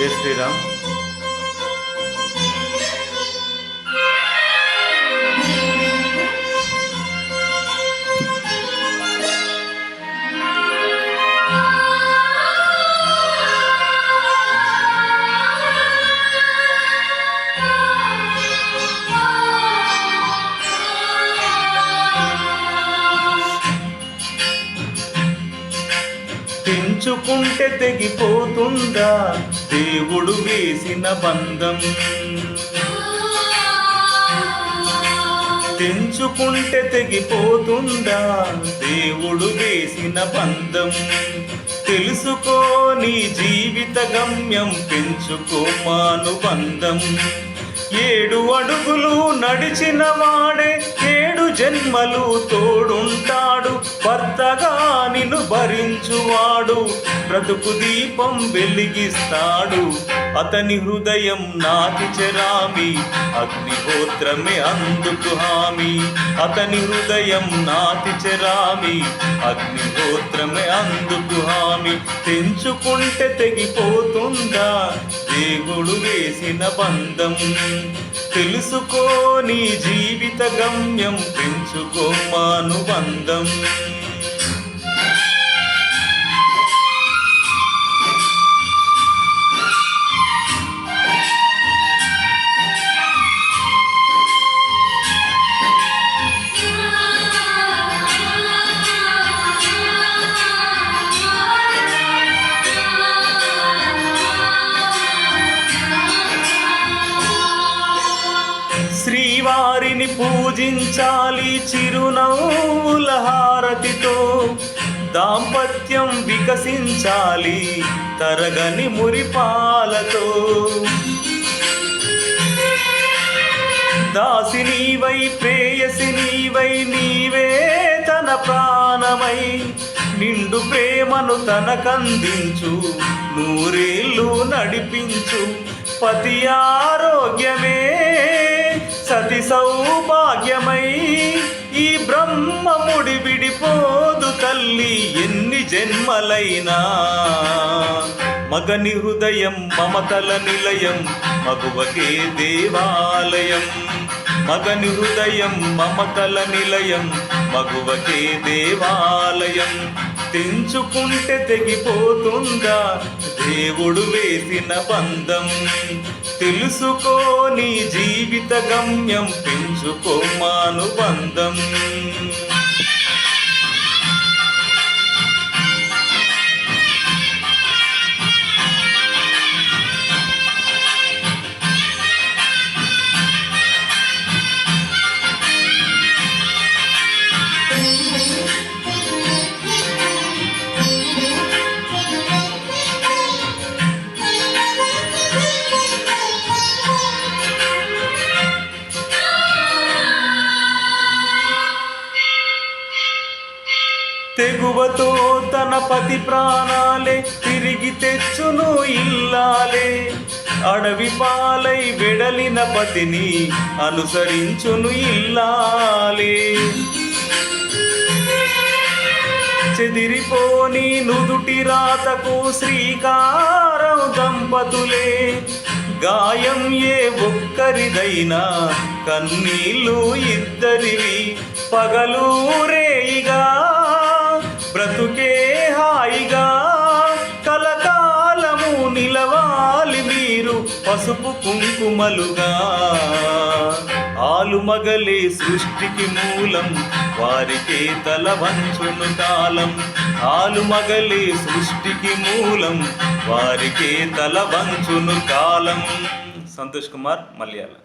జై శ్రీరామ్. తెంచుకుంటే తెగిపోతుందా? దేవుడు వేసిన బంధం. తెంచుకుంటే తెగిపోతుందా? దేవుడు వేసిన బంధం. తెలుసుకో నీ జీవిత గమ్యం పెంచుకో మానుబంధం. ఏడు అడుగులు నడిచిన వాడే జన్మలు తోడుంటాడు భర్తగా నిన్ను భరించువాడు. బ్రతుకు దీపం వెలిగిస్తాడు అతని హృదయం నాటి చెరామి. అగ్నిహోత్రమే అందుకు హామీ అతని హృదయం నాతి చెరామి. అగ్నిహోత్రమే అందుకు హామీ తెంచుకుంటే తెగిపోతుందా? దేవుడు వేసిన బంధం. తెలుసుకో నీ జీవిత గమ్యం పెంచుకో మానుబంధం. పూజించాలి చిరునవ్వుల హారతితో. దాంపత్యం వికసించాలి తరగని మురిపాలతో. దాసినీవై ప్రేయసినీవై నీవే తన ప్రాణమై. నిండు ప్రేమను తనకందించు నూరేళ్ళు నడిపించు. పతి ఆరోగ్యమే సతి భాగ్యమై ఈ బ్రహ్మముడి విడిపోదు తల్లి ఎన్ని జన్మలైనా. మగని హృదయం మమతల నిలయం మగువకే దేవాలయం. మగని హృదయం మమతల నిలయం మగువకే దేవాలయం. తెంచుకుంటే తెగిపోతుందా? దేవుడు వేసిన బంధం తెలుసుకో నీ జీవిత గమ్యం పెంచుకో మానుబంధం. తెగువతో తన పతి ప్రాణాలే తిరిగి తెచ్చును ఇల్లాలే. అడవి పాలై వెడలిన పతిని అనుసరించును ఇల్లాలే. చెదిరిపోని నుదుటి రాతకు శ్రీకారం దంపతులే. గాయం ఏ ఒక్కరిదైనా కన్నీళ్ళు ఇద్దరివి పగలూరేయిగా కుంకుమలుగా. ఆలుమగలే సృష్టికి మూలం వారికే తల వంచును కాలం ఆలుమగలే సృష్టికి మూలం వారికే తల వంచును కాలం సంతోష్ కుమార్ మలయాళం.